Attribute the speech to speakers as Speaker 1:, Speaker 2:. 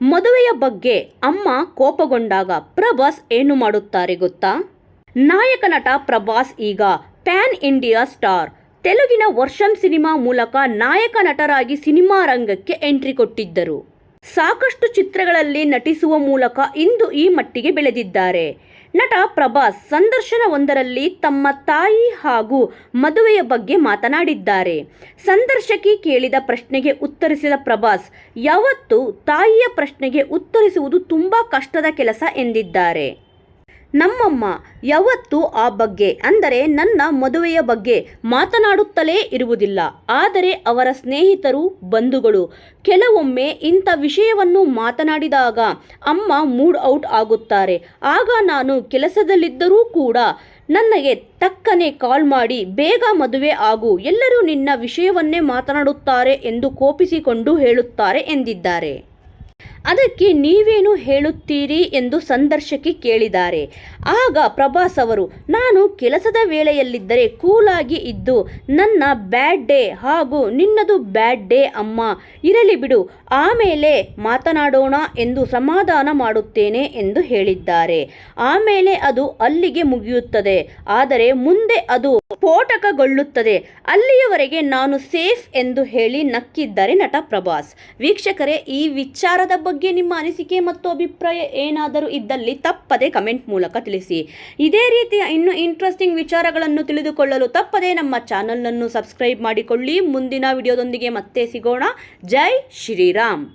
Speaker 1: ಮದುವೆಯ ಬಗ್ಗೆ ಅಮ್ಮ ಕೋಪಗೊಂಡಾಗ ಪ್ರಭಾಸ್ ಏನು ಮಾಡುತ್ತಾರೆ ಗೊತ್ತಾ? ನಾಯಕ ನಟ ಪ್ರಭಾಸ್ ಈಗ ಪ್ಯಾನ್ ಇಂಡಿಯಾ ಸ್ಟಾರ್. ತೆಲುಗಿನ ವರ್ಷಂ ಸಿನಿಮಾ ಮೂಲಕ ನಾಯಕ ನಟರಾಗಿ ಸಿನಿಮಾ ರಂಗಕ್ಕೆ ಎಂಟ್ರಿ ಕೊಟ್ಟಿದ್ದರು. ಸಾಕಷ್ಟು ಚಿತ್ರಗಳಲ್ಲಿ ನಟಿಸುವ ಮೂಲಕ ಇಂದು ಈ ಮಟ್ಟಿಗೆ ಬೆಳೆದಿದ್ದಾರೆ. ನಟ ಪ್ರಭಾಸ್ ಸಂದರ್ಶನವೊಂದರಲ್ಲಿ ತಮ್ಮ ತಾಯಿ ಹಾಗೂ ಮದುವೆಯ ಬಗ್ಗೆ ಮಾತನಾಡಿದ್ದಾರೆ. ಸಂದರ್ಶಕಿ ಕೇಳಿದ ಪ್ರಶ್ನೆಗೆ ಉತ್ತರಿಸಿದ ಪ್ರಭಾಸ್, ಯಾವತ್ತೂ ತಾಯಿಯ ಪ್ರಶ್ನೆಗೆ ಉತ್ತರಿಸುವುದು ತುಂಬ ಕಷ್ಟದ ಕೆಲಸ ಎಂದಿದ್ದಾರೆ. ನಮ್ಮಮ್ಮ, ಯಾವತ್ತೂ ಆ ಬಗ್ಗೆ, ಅಂದರೆ ನನ್ನ ಮದುವೆಯ ಬಗ್ಗೆ ಮಾತನಾಡುತ್ತಲೇ ಇರುವುದಿಲ್ಲ. ಆದರೆ ಅವರ ಸ್ನೇಹಿತರು, ಬಂಧುಗಳು ಕೆಲವೊಮ್ಮೆ ಇಂಥ ವಿಷಯವನ್ನು ಮಾತನಾಡಿದಾಗ ಅಮ್ಮ ಮೂಡ್ ಔಟ್ ಆಗುತ್ತಾರೆ. ಆಗ ನಾನು ಕೆಲಸದಲ್ಲಿದ್ದರೂ ಕೂಡ ನನಗೆ ತಕ್ಕನೆ ಕಾಲ್ ಮಾಡಿ, ಬೇಗ ಮದುವೆ ಆಗು, ಎಲ್ಲರೂ ನಿನ್ನ ವಿಷಯವನ್ನೇ ಮಾತನಾಡುತ್ತಾರೆ ಎಂದು ಕೋಪಿಸಿಕೊಂಡು ಹೇಳುತ್ತಾರೆ ಎಂದಿದ್ದಾರೆ. ಅದಕ್ಕೆ ನೀವೇನು ಹೇಳುತ್ತೀರಿ ಎಂದು ಸಂದರ್ಶಕಿ ಕೇಳಿದ್ದಾರೆ. ಆಗ ಪ್ರಭಾಸ್ ಅವರು, ನಾನು ಕೆಲಸದ ವೇಳೆಯಲ್ಲಿದ್ದರೆ ಕೂಲಾಗಿ ಇದ್ದು, ನನ್ನ ಬ್ಯಾಡ್ ಡೇ ಹಾಗೂ ನಿನ್ನದು ಬ್ಯಾಡ್ ಡೇ ಅಮ್ಮ, ಇರಲಿ ಬಿಡು, ಆಮೇಲೆ ಮಾತನಾಡೋಣ ಎಂದು ಸಮಾಧಾನ ಮಾಡುತ್ತೇನೆ ಎಂದು ಹೇಳಿದ್ದಾರೆ. ಆಮೇಲೆ ಅದು ಅಲ್ಲಿಗೆ ಮುಗಿಯುತ್ತದೆ, ಆದರೆ ಮುಂದೆ ಅದು ಸ್ಫೋಟಕಗೊಳ್ಳುತ್ತದೆ. ಅಲ್ಲಿಯವರೆಗೆ ನಾನು ಸೇಫ್ ಎಂದು ಹೇಳಿ ನಕ್ಕಿದ್ದಾರೆ ನಟ ಪ್ರಭಾಸ್. ವೀಕ್ಷಕರೇ, ಈ ವಿಚಾರದ ಬಗ್ಗೆ ನಿಮ್ಮ ಅನಿಸಿಕೆ ಮತ್ತು ಅಭಿಪ್ರಾಯ ಏನಾದರೂ ಇದ್ದಲ್ಲಿ ತಪ್ಪದೆ ಕಮೆಂಟ್ ಮೂಲಕ ತಿಳಿಸಿ. ಇದೇ ರೀತಿಯ ಇನ್ನೂ ಇಂಟ್ರೆಸ್ಟಿಂಗ್ ವಿಚಾರಗಳನ್ನು ತಿಳಿದುಕೊಳ್ಳಲು ತಪ್ಪದೆ ನಮ್ಮ ಚಾನಲನ್ನು ಸಬ್ಸ್ಕ್ರೈಬ್ ಮಾಡಿಕೊಳ್ಳಿ. ಮುಂದಿನ ವಿಡಿಯೋದೊಂದಿಗೆ ಮತ್ತೆ ಸಿಗೋಣ. ಜೈ ಶ್ರೀರಾಮ್.